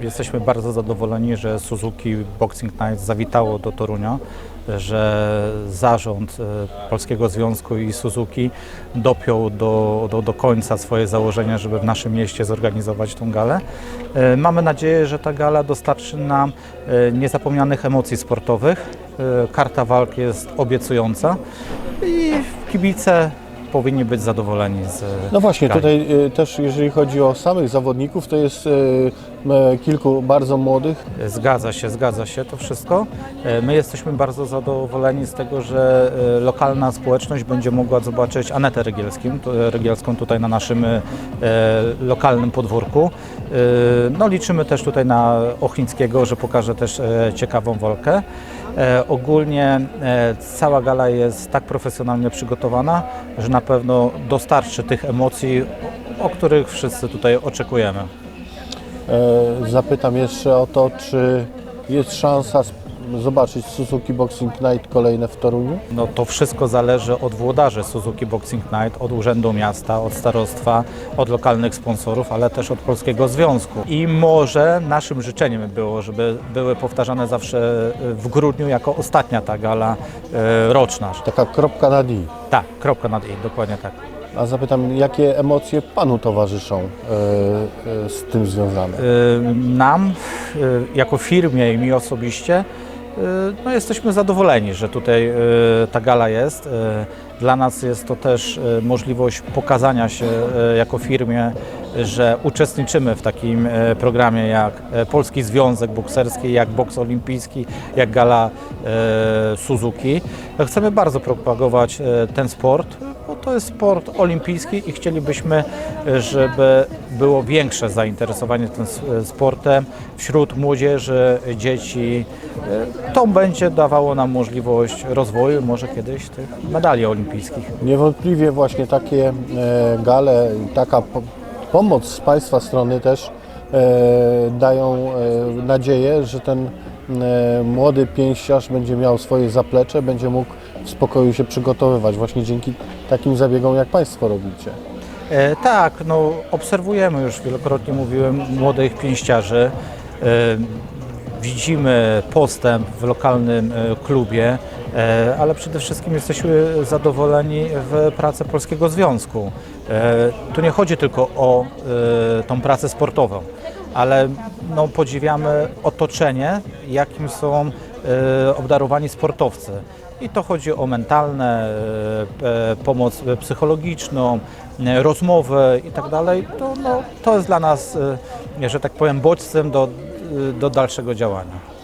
y, jesteśmy bardzo zadowoleni, że Suzuki Boxing Night zawitało do Torunia, że zarząd y, Polskiego Związku i Suzuki dopiął do, do, do końca swoje założenia, żeby w naszym mieście zorganizować tą galę. Y, Mamy nadzieję, że ta gala dostarczy nam niezapomnianych emocji sportowych. Karta walk jest obiecująca i kibice powinni być zadowoleni z No właśnie, gali. tutaj y, też jeżeli chodzi o samych zawodników, to jest m, kilku bardzo młodych. Zgadza się, zgadza się to wszystko. E, My jesteśmy bardzo zadowoleni z tego, że e, lokalna społeczność będzie mogła zobaczyć Anetę Rygielskim, Rygielską tutaj na naszym e, lokalnym podwórku. E, No, liczymy też tutaj na Ochnickiego, że pokaże też e, ciekawą walkę. E, Ogólnie e, cała gala jest tak profesjonalnie przygotowana, że na pewno dostarczy tych emocji, o których wszyscy tutaj oczekujemy. E, Zapytam jeszcze o to, czy jest szansa zobaczyć Suzuki Boxing Night kolejne w Toruniu? No to wszystko zależy od włodarzy Suzuki Boxing Night, od Urzędu Miasta, od starostwa, od lokalnych sponsorów, ale też od Polskiego Związku. I może naszym życzeniem było, żeby były powtarzane zawsze w grudniu jako ostatnia ta gala e, roczna. Taka kropka na D. Tak, kropka nad i, dokładnie tak. A zapytam, jakie emocje Panu towarzyszą e, e, z tym związane? Nam, jako firmie i mi osobiście, no jesteśmy zadowoleni, że tutaj y, ta gala jest. Y, Dla nas jest to też y, możliwość pokazania się y, jako firmie, że uczestniczymy w takim y, programie jak y, Polski Związek Bokserski, jak Boks Olimpijski, jak gala y, Suzuki. Chcemy bardzo propagować y, ten sport, to jest sport olimpijski i chcielibyśmy, żeby było większe zainteresowanie tym sportem wśród młodzieży, dzieci. Y, To będzie dawało nam możliwość rozwoju może kiedyś tych medali olimpijskich. Niewątpliwie właśnie takie e, gale, i taka po, pomoc z Państwa strony też e, dają e, nadzieję, że ten e, młody pięściarz będzie miał swoje zaplecze, będzie mógł w spokoju się przygotowywać właśnie dzięki takim zabiegom, jak Państwo robicie. E, tak, no obserwujemy już wielokrotnie mówiłem młodych pięściarzy. E, widzimy postęp w lokalnym e, klubie, e, ale przede wszystkim jesteśmy zadowoleni w pracy Polskiego Związku. E, tu nie chodzi tylko o e, tą pracę sportową, ale no, podziwiamy otoczenie, jakim są obdarowani sportowcy. I to chodzi o mentalne, e, e, pomoc psychologiczną, e, rozmowy i tak. To, no, to jest dla nas, e, że tak powiem, bodźcem do, do dalszego działania.